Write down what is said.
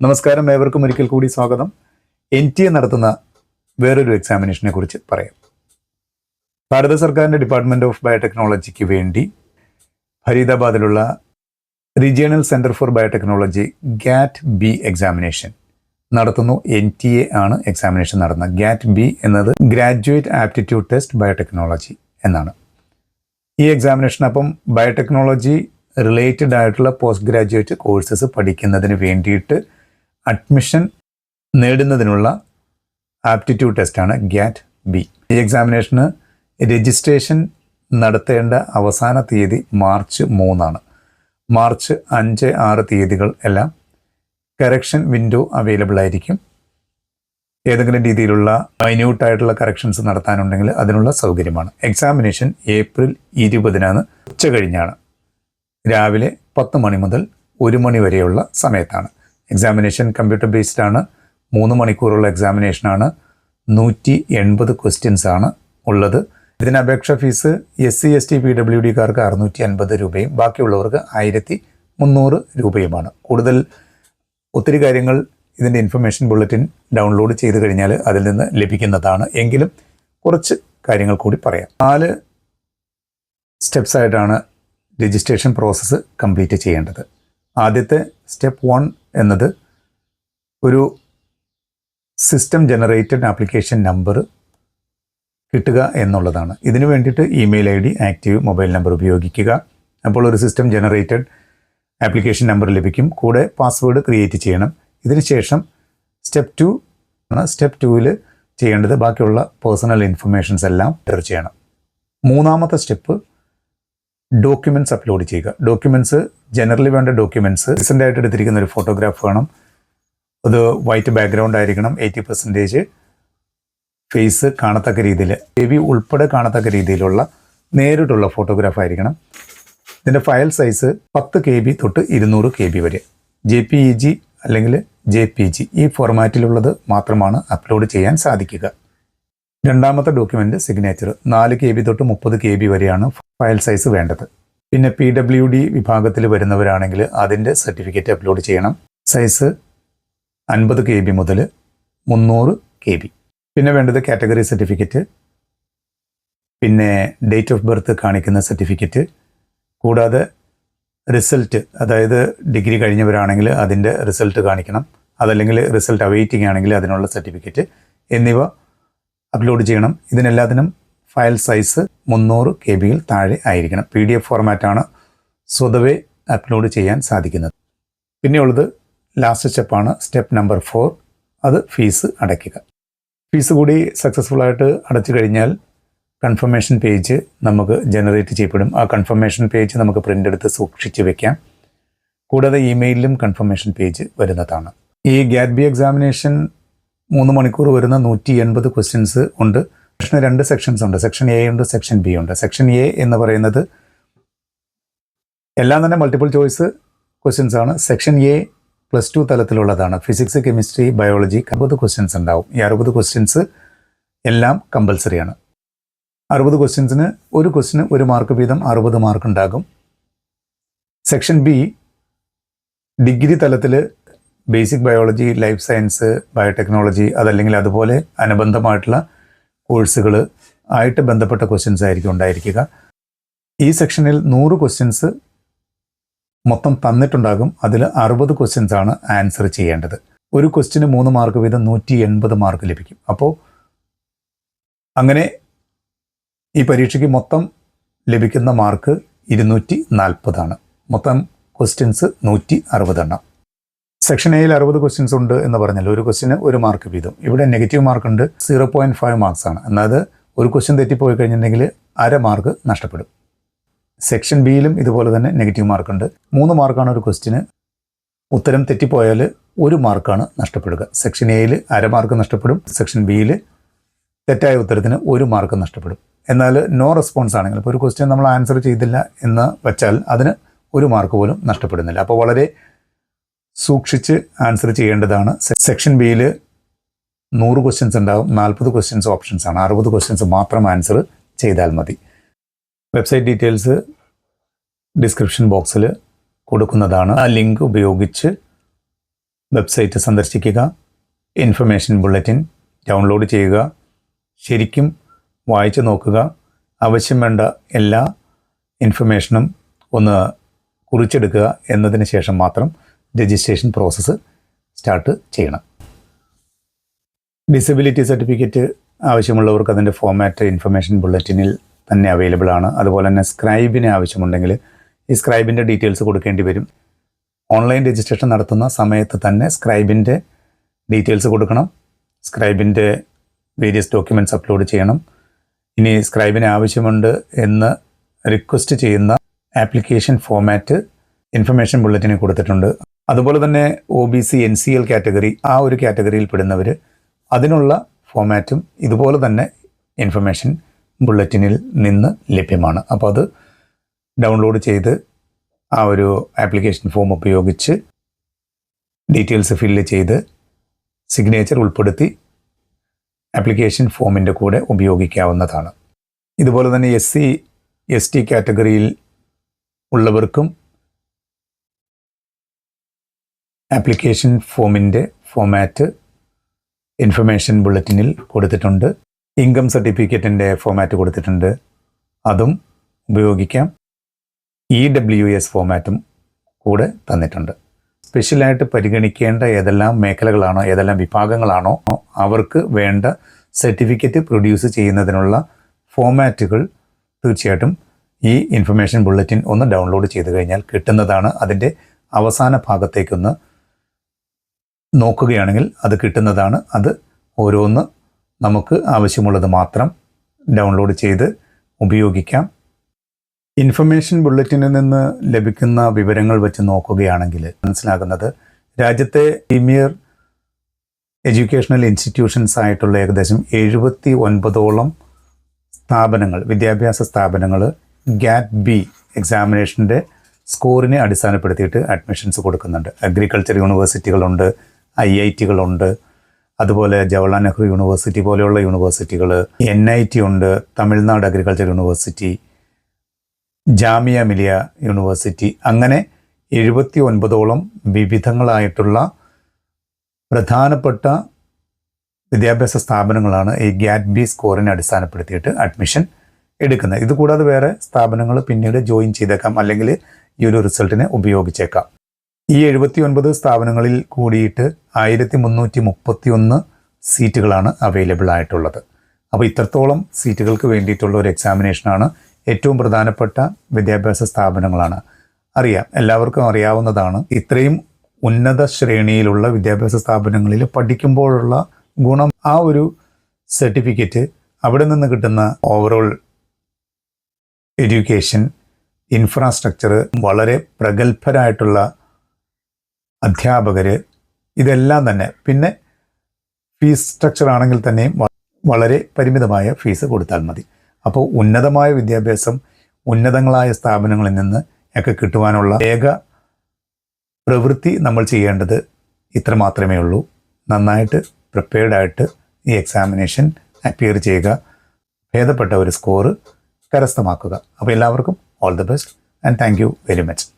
നമസ്കാരം ഏവർക്കും ഒരിക്കൽ കൂടി സ്വാഗതം. എൻ ടി എ നടത്തുന്ന വേറൊരു എക്സാമിനേഷനെ കുറിച്ച് പറയാം. ഭാരത സർക്കാരിന്റെ ഡിപ്പാർട്ട്മെന്റ് ഓഫ് ബയോടെക്നോളജിക്ക് വേണ്ടി ഫരീദാബാദിലുള്ള regional centre for biotechnology GAT B examination നടത്തുന്നു. എൻ ടി എ ആണ് എക്സാമിനേഷൻ നടത്തുന്നത്. ഗാറ്റ് ബി എന്നത് ഗ്രാജുവേറ്റ് ആപ്റ്റിറ്റ്യൂഡ് ടെസ്റ്റ് ബയോടെക്നോളജി എന്നാണ്. ഈ എക്സാമിനേഷൻ അപ്പം ബയോടെക്നോളജി റിലേറ്റഡ് ആയിട്ടുള്ള പോസ്റ്റ് ഗ്രാജുവേറ്റ് കോഴ്സസ് പഠിക്കുന്നതിന് വേണ്ടിയിട്ട് അഡ്മിഷൻ നേടുന്നതിനുള്ള ആപ്റ്റിറ്റ്യൂഡ് ടെസ്റ്റാണ് ഗ്യാറ്റ് ബി. ഈ എക്സാമിനേഷന് രജിസ്ട്രേഷൻ നടത്തേണ്ട അവസാന തീയതി മാർച്ച് മൂന്നാണ്. മാർച്ച് അഞ്ച് ആറ് തീയതികൾ എല്ലാം കറക്ഷൻ വിൻഡോ അവൈലബിൾ ആയിരിക്കും. ഏതെങ്കിലും രീതിയിലുള്ള മൈന്യൂട്ടായിട്ടുള്ള കറക്ഷൻസ് നടത്താനുണ്ടെങ്കിൽ അതിനുള്ള സൗകര്യമാണ്. എക്സാമിനേഷൻ ഏപ്രിൽ ഇരുപതിനാണ് ഉച്ച കഴിഞ്ഞാണ്. രാവിലെ പത്ത് മണി മുതൽ ഒരു മണി വരെയുള്ള സമയത്താണ്. എക്സാമിനേഷൻ കമ്പ്യൂട്ടർ ബേസ്ഡ് ആണ്. മൂന്ന് മണിക്കൂറുള്ള എക്സാമിനേഷനാണ് നൂറ്റി എൺപത് ക്വസ്റ്റ്യൻസ് ആണ് ഉള്ളത്. ഇതിന് അപേക്ഷ fees S C S T P W ഡിക്കാർക്ക് അറുന്നൂറ്റി അൻപത് രൂപയും ബാക്കിയുള്ളവർക്ക് ആയിരത്തി മുന്നൂറ് രൂപയുമാണ്. കൂടുതൽ ഒത്തിരി കാര്യങ്ങൾ ഇതിന്റെ ഇൻഫർമേഷൻ ബുള്ളറ്റിൻ ഡൗൺലോഡ് ചെയ്ത് കഴിഞ്ഞാൽ അതിൽ നിന്ന് ലഭിക്കുന്നതാണ്. എങ്കിലും കുറച്ച് കാര്യങ്ങൾ കൂടി പറയാം. നാല് സ്റ്റെപ്സായിട്ടാണ് രജിസ്ട്രേഷൻ പ്രോസസ്സ് കംപ്ലീറ്റ് ചെയ്യേണ്ടത്. ആദ്യത്തെ സ്റ്റെപ്പ് വൺ എന്നത് ഒരു സിസ്റ്റം ജനറേറ്റഡ് ആപ്ലിക്കേഷൻ നമ്പർ കിട്ടുക എന്നുള്ളതാണ്. ഇതിനു വേണ്ടിയിട്ട് email I D active mobile number ഉപയോഗിക്കുക. അപ്പോൾ ഒരു സിസ്റ്റം ജനറേറ്റഡ് ആപ്ലിക്കേഷൻ നമ്പർ ലഭിക്കും. കൂടെ പാസ്വേഡ് ക്രിയേറ്റ് ചെയ്യണം. ഇതിനുശേഷം സ്റ്റെപ്പ് ടു ആണ് സ്റ്റെപ്പ് ടുവിൽ ചെയ്യേണ്ടത് ബാക്കിയുള്ള പേഴ്സണൽ ഇൻഫർമേഷൻസ് എല്ലാം എന്റർ ചെയ്യണം. മൂന്നാമത്തെ സ്റ്റെപ്പ് ഡോക്യുമെന്റ്സ് അപ്ലോഡ് ചെയ്യുക. ഡോക്യുമെന്റ്സ് ജനറലി വേണ്ട ഡോക്യുമെന്റ്സ് റീസെന്റ് ആയിട്ട് എടുത്തിരിക്കുന്ന ഒരു ഫോട്ടോഗ്രാഫ് വേണം. അത് വൈറ്റ് ബാക്ക്ഗ്രൗണ്ട് ആയിരിക്കണം എയ്റ്റി പെർസെന്റേജ് ഫേസ് കാണത്തക്ക രീതിയിൽ ബേബി ഉൾപ്പെടെ കാണത്തക്ക രീതിയിലുള്ള നേരിട്ടുള്ള ഫോട്ടോഗ്രാഫ് ആയിരിക്കണം. ഇതിന്റെ ഫയൽ സൈസ് പത്ത് കെ ബി തൊട്ട് ഇരുന്നൂറ് കെ ബി വരെ. ജെ പി ഇ ജി അല്ലെങ്കിൽ ജെ പി ജി ഈ ഫോർമാറ്റിലുള്ളത് മാത്രമാണ് അപ്ലോഡ് ചെയ്യാൻ സാധിക്കുക. രണ്ടാമത്തെ ഡോക്യുമെന്റ് സിഗ്നേച്ചർ നാല് കെ ബി തൊട്ട് മുപ്പത് കെ ബി വരെയാണ് ഫയൽ സൈസ് വേണ്ടത്. പിന്നെ പി ഡബ്ല്യു ഡി വിഭാഗത്തിൽ വരുന്നവരാണെങ്കിൽ അതിന്റെ സർട്ടിഫിക്കറ്റ് അപ്ലോഡ് ചെയ്യണം. സൈസ് അൻപത് കെ ബി മുതൽ മുന്നൂറ് കെ ബി പിന്നെ വേണ്ടത് കാറ്റഗറി സർട്ടിഫിക്കറ്റ് പിന്നെ ഡേറ്റ് ഓഫ് ബർത്ത് കാണിക്കുന്ന സർട്ടിഫിക്കറ്റ് കൂടാതെ റിസൾട്ട് അതായത് ഡിഗ്രി കഴിഞ്ഞവരാണെങ്കിൽ അതിന്റെ റിസൾട്ട് കാണിക്കണം. അതല്ലെങ്കിൽ റിസൾട്ട് അവൈറ്റിംഗ് ആണെങ്കിൽ അതിനുള്ള സർട്ടിഫിക്കറ്റ് എന്നിവ അപ്ലോഡ് ചെയ്യണം. ഇതിനെല്ലാത്തിനും ഫയൽ സൈസ് മുന്നൂറ് കെ ബിയിൽ താഴെ ആയിരിക്കണം. പി ഡി എഫ് ഫോർമാറ്റാണ് സ്വതവേ അപ്ലോഡ് ചെയ്യാൻ സാധിക്കുന്നത്. പിന്നെയുള്ളത് ലാസ്റ്റ് സ്റ്റെപ്പാണ് സ്റ്റെപ്പ് നമ്പർ ഫോർ. അത് ഫീസ് അടയ്ക്കുക. ഫീസ് കൂടി സക്സസ്ഫുൾ ആയിട്ട് അടച്ചു കഴിഞ്ഞാൽ കൺഫർമേഷൻ പേജ് നമുക്ക് ജനറേറ്റ് ചെയ്യപ്പെടും. ആ കൺഫർമേഷൻ പേജ് നമുക്ക് പ്രിന്റ് എടുത്ത് സൂക്ഷിച്ച് വെക്കാം. കൂടാതെ ഇമെയിലിലും കൺഫർമേഷൻ പേജ് വരുന്നതാണ്. ഈ ഗാറ്റ് ബി എക്സാമിനേഷൻ മൂന്ന് മണിക്കൂർ വരുന്ന നൂറ്റി എൺപത് ക്വസ്റ്റ്യൻസ് ഉണ്ട്. സെക്ഷന് രണ്ട് സെക്ഷൻസ് ഉണ്ട്. സെക്ഷൻ എ ഉണ്ട് സെക്ഷൻ ബി ഉണ്ട്. സെക്ഷൻ എ എന്ന് പറയുന്നത് എല്ലാം തന്നെ മൾട്ടിപ്പിൾ ചോയ്സ് ക്വസ്റ്റ്യൻസ് ആണ്. സെക്ഷൻ എ പ്ലസ് ടു തലത്തിലുള്ളതാണ്. ഫിസിക്സ് കെമിസ്ട്രി ബയോളജി അറുപത് ക്വസ്റ്റ്യൻസ് ഉണ്ടാവും. ഈ അറുപത് ക്വസ്റ്റ്യൻസ് എല്ലാം കമ്പൽസറിയാണ് അറുപത് ക്വസ്റ്റ്യൻസിന് ഒരു ക്വസ്റ്റിന് ഒരു മാർക്ക് വീതം അറുപത് മാർക്ക് ഉണ്ടാകും. സെക്ഷൻ ബി ഡിഗ്രി തലത്തിൽ basic biology life science biotechnology അതല്ലെങ്കിൽ അതുപോലെ അനുബന്ധമായിട്ടുള്ള കോഴ്സുകൾ ആയിട്ട് ബന്ധപ്പെട്ട ക്വസ്റ്റ്യൻസ് ആയിരിക്കും ഉണ്ടായിരിക്കുക. ഈ സെക്ഷനിൽ നൂറ് ക്വസ്റ്റ്യൻസ് മൊത്തം തന്നിട്ടുണ്ടാകും. അതിൽ അറുപത് ക്വസ്റ്റ്യൻസ് ആണ് ആൻസർ ചെയ്യേണ്ടത്. ഒരു ക്വസ്റ്റിന് മൂന്ന് മാർക്ക് വീതം നൂറ്റി എൺപത് മാർക്ക് ലഭിക്കും. അപ്പോൾ അങ്ങനെ ഈ പരീക്ഷയ്ക്ക് മൊത്തം ലഭിക്കുന്ന മാർക്ക് ഇരുന്നൂറ്റി നാൽപ്പതാണ്. മൊത്തം ക്വസ്റ്റ്യൻസ് നൂറ്റി അറുപതെണ്ണം. സെക്ഷൻ എയിൽ അറുപത് ക്വസ്റ്റ്യൻസ് ഉണ്ട് എന്ന് പറഞ്ഞാൽ ഒരു ക്വസ്റ്റിന് ഒരു മാർക്ക് വീതം. ഇവിടെ നെഗറ്റീവ് മാർക്ക് ഉണ്ട് സീറോ പോയിന്റ് ഫൈവ് മാർക്സ് ആണ്. അതായത് ഒരു ക്വസ്റ്റ്യൻ തെറ്റിപ്പോയി കഴിഞ്ഞിട്ടുണ്ടെങ്കിൽ അര മാർക്ക് നഷ്ടപ്പെടും. സെക്ഷൻ ബിയിലും ഇതുപോലെ തന്നെ നെഗറ്റീവ് മാർക്ക് ഉണ്ട്. മൂന്ന് മാർക്കാണ് ഒരു ക്വസ്റ്റിന് ഉത്തരം തെറ്റിപ്പോയാൽ ഒരു മാർക്കാണ് നഷ്ടപ്പെടുക. സെക്ഷൻ എയിൽ അര മാർക്ക് നഷ്ടപ്പെടും. സെക്ഷൻ ബിയിൽ തെറ്റായ ഉത്തരത്തിന് ഒരു മാർക്ക് നഷ്ടപ്പെടും. എന്നാൽ നോ റെസ്പോൺസ് ആണെങ്കിൽ ഇപ്പോൾ ഒരു ക്വസ്റ്റ്യൻ നമ്മൾ ആൻസർ ചെയ്തില്ല എന്ന് വെച്ചാൽ അതിന് ഒരു മാർക്ക് പോലും നഷ്ടപ്പെടുന്നില്ല. അപ്പോൾ വളരെ സൂക്ഷിച്ച് ആൻസർ ചെയ്യേണ്ടതാണ്. സെക്ഷൻ ബിയിൽ നൂറ് ക്വസ്റ്റ്യൻസ് ഉണ്ടാകും നാൽപ്പത് ക്വസ്റ്റ്യൻസ് ഓപ്ഷൻസ് ആണ്. അറുപത് ക്വസ്റ്റ്യൻസ് മാത്രം ആൻസർ ചെയ്താൽ മതി. വെബ്സൈറ്റ് ഡീറ്റെയിൽസ് ഡിസ്ക്രിപ്ഷൻ ബോക്സിൽ കൊടുക്കുന്നതാണ്. ആ ലിങ്ക് ഉപയോഗിച്ച് വെബ്സൈറ്റ് സന്ദർശിക്കുക. ഇൻഫർമേഷൻ ബുള്ളറ്റിൻ ഡൗൺലോഡ് ചെയ്യുക. ശരിക്കും വായിച്ചു നോക്കുക. ആവശ്യം വേണ്ട എല്ലാ ഇൻഫർമേഷനും ഒന്ന് കുറിച്ചെടുക്കുക എന്നതിന് ശേഷം മാത്രം രജിസ്ട്രേഷൻ പ്രോസസ്സ് സ്റ്റാർട്ട് ചെയ്യണം. ഡിസബിലിറ്റി സർട്ടിഫിക്കറ്റ് ആവശ്യമുള്ളവർക്ക് അതിന്റെ ഫോമാറ്റ് ഇൻഫർമേഷൻ ബുള്ളറ്റിനിൽ തന്നെ അവൈലബിൾ ആണ്. അതുപോലെ തന്നെ സ്ക്രൈബിന് ആവശ്യമുണ്ടെങ്കിൽ ഈ സ്ക്രൈബിന്റെ ഡീറ്റെയിൽസ് കൊടുക്കേണ്ടി വരും. ഓൺലൈൻ രജിസ്ട്രേഷൻ നടത്തുന്ന സമയത്ത് തന്നെ സ്ക്രൈബിന്റെ ഡീറ്റെയിൽസ് കൊടുക്കണം. സ്ക്രൈബിന്റെ വേരിയസ് ഡോക്യുമെന്റ്സ് അപ്ലോഡ് ചെയ്യണം. ഇനി സ്ക്രൈബിന് ആവശ്യമുണ്ട് എന്ന് റിക്വസ്റ്റ് ചെയ്യുന്ന ആപ്ലിക്കേഷൻ ഫോമാറ്റ് ഇൻഫർമേഷൻ ബുള്ളറ്റിന് കൊടുത്തിട്ടുണ്ട്. അതുപോലെ തന്നെ O B C N C L category ആ ഒരു കാറ്റഗറിയിൽ പെടുന്നവർ അതിനുള്ള ഫോമാറ്റും ഇതുപോലെ തന്നെ ഇൻഫർമേഷൻ ബുള്ളറ്റിനിൽ നിന്ന് ലഭ്യമാണ്. അപ്പോൾ അത് ഡൗൺലോഡ് ചെയ്ത് ആ ഒരു ആപ്ലിക്കേഷൻ ഫോം ഉപയോഗിച്ച് ഡീറ്റെയിൽസ് ഫില്ല് ചെയ്ത് സിഗ്നേച്ചർ ഉൾപ്പെടുത്തി ആപ്ലിക്കേഷൻ ഫോമിന്റെ കൂടെ ഉപയോഗിക്കാവുന്നതാണ്. ഇതുപോലെ തന്നെ എസ് സി എസ് ടി കാറ്റഗറിയിൽ ഉള്ളവർക്കും ആപ്ലിക്കേഷൻ ഫോമിന്റെ ഫോമാറ്റ് ഇൻഫർമേഷൻ ബുള്ളറ്റിനിൽ കൊടുത്തിട്ടുണ്ട്. ഇൻകം സർട്ടിഫിക്കറ്റിന്റെ ഫോമാറ്റ് കൊടുത്തിട്ടുണ്ട്. അതും ഉപയോഗിക്കാം. ഇ ഡബ്ല്യു എസ് ഫോമാറ്റും കൂടെ തന്നിട്ടുണ്ട്. സ്പെഷ്യലായിട്ട് പരിഗണിക്കേണ്ട ഏതെല്ലാം മേഖലകളാണോ ഏതെല്ലാം വിഭാഗങ്ങളാണോ അവർക്ക് വേണ്ട സർട്ടിഫിക്കറ്റ് പ്രൊഡ്യൂസ് ചെയ്യുന്നതിനുള്ള ഫോമാറ്റുകൾ തീർച്ചയായിട്ടും ഈ ഇൻഫർമേഷൻ ബുള്ളറ്റിൻ ഒന്ന് ഡൗൺലോഡ് ചെയ്ത് കഴിഞ്ഞാൽ കിട്ടുന്നതാണ്. അതിന്റെ അവസാന ഭാഗത്തേക്കൊന്ന് നോക്കുകയാണെങ്കിൽ അത് കിട്ടുന്നതാണ്. അത് ഓരോന്ന് നമുക്ക് ആവശ്യമുള്ളത് മാത്രം ഡൗൺലോഡ് ചെയ്ത് ഉപയോഗിക്കാം. ഇൻഫർമേഷൻ ബുള്ളറ്റിനിൽ നിന്ന് ലഭിക്കുന്ന വിവരങ്ങൾ വെച്ച് നോക്കുകയാണെങ്കിൽ മനസ്സിലാകുന്നത് രാജ്യത്തെ പ്രീമിയർ എഡ്യൂക്കേഷണൽ ഇൻസ്റ്റിറ്റ്യൂഷൻസ് ആയിട്ടുള്ള ഏകദേശം എഴുപത്തി ഒൻപതോളം സ്ഥാപനങ്ങൾ വിദ്യാഭ്യാസ സ്ഥാപനങ്ങൾ ഗാറ്റ് ബി എക്സാമിനേഷന്റെ സ്കോറിനെ അടിസ്ഥാനപ്പെടുത്തിയിട്ട് അഡ്മിഷൻസ് കൊടുക്കുന്നുണ്ട്. അഗ്രികൾച്ചർ യൂണിവേഴ്സിറ്റികളുണ്ട് ഐ ഐ ടികളുണ്ട്. അതുപോലെ ജവഹർലാൽ നെഹ്റു യൂണിവേഴ്സിറ്റി പോലെയുള്ള യൂണിവേഴ്സിറ്റികൾ എൻ ഐ ടി ഉണ്ട് Tamil Nadu agriculture university Jamia Millia university. അങ്ങനെ എഴുപത്തി ഒൻപതോളം വിവിധങ്ങളായിട്ടുള്ള പ്രധാനപ്പെട്ട വിദ്യാഭ്യാസ സ്ഥാപനങ്ങളാണ് ഈ ഗ്യാറ്റ് ബി സ്കോറിനെ അടിസ്ഥാനപ്പെടുത്തിയിട്ട് അഡ്മിഷൻ എടുക്കുന്നത്. ഇതുകൂടാതെ വേറെ സ്ഥാപനങ്ങൾ പിന്നീട് ജോയിൻ ചെയ്തേക്കാം. അല്ലെങ്കിൽ ഈ ഒരു റിസൾട്ടിനെ ഉപയോഗിച്ചേക്കാം. ഈ എഴുപത്തി ഒൻപത് സ്ഥാപനങ്ങളിൽ കൂടിയിട്ട് ആയിരത്തി മുന്നൂറ്റി മുപ്പത്തി ഒന്ന് സീറ്റുകളാണ് അവൈലബിൾ ആയിട്ടുള്ളത്. അപ്പോൾ ഇത്രത്തോളം സീറ്റുകൾക്ക് വേണ്ടിയിട്ടുള്ള ഒരു എക്സാമിനേഷനാണ് ഏറ്റവും പ്രധാനപ്പെട്ട വിദ്യാഭ്യാസ സ്ഥാപനങ്ങളാണ്. അറിയാം എല്ലാവർക്കും അറിയാവുന്നതാണ് ഇത്രയും ഉന്നത ശ്രേണിയിലുള്ള വിദ്യാഭ്യാസ സ്ഥാപനങ്ങളിൽ പഠിക്കുമ്പോഴുള്ള ഗുണം ആ ഒരു സർട്ടിഫിക്കറ്റ് അവിടെ നിന്ന് കിട്ടുന്ന ഓവറോൾ എഡ്യൂക്കേഷൻ ഇൻഫ്രാസ്ട്രക്ചർ വളരെ പ്രഗത്ഭരായിട്ടുള്ള അധ്യാപകർ ഇതെല്ലാം തന്നെ. പിന്നെ ഫീസ് സ്ട്രക്ചർ ആണെങ്കിൽ തന്നെയും വളരെ പരിമിതമായ ഫീസ് കൊടുത്താൽ മതി. അപ്പോൾ ഉന്നതമായ വിദ്യാഭ്യാസം ഉന്നതങ്ങളായ സ്ഥാപനങ്ങളിൽ നിന്ന് ഒക്കെ കിട്ടുവാനുള്ള ഏക പ്രവൃത്തി നമ്മൾ ചെയ്യേണ്ടത് ഇത്ര മാത്രമേ ഉള്ളൂ. നന്നായിട്ട് പ്രിപ്പയർഡായിട്ട് ഈ എക്സാമിനേഷൻ അപ്പിയർ ചെയ്യുക. ഭേദപ്പെട്ട ഒരു സ്കോറ് കരസ്ഥമാക്കുക. അപ്പോൾ എല്ലാവർക്കും all the best and thank very much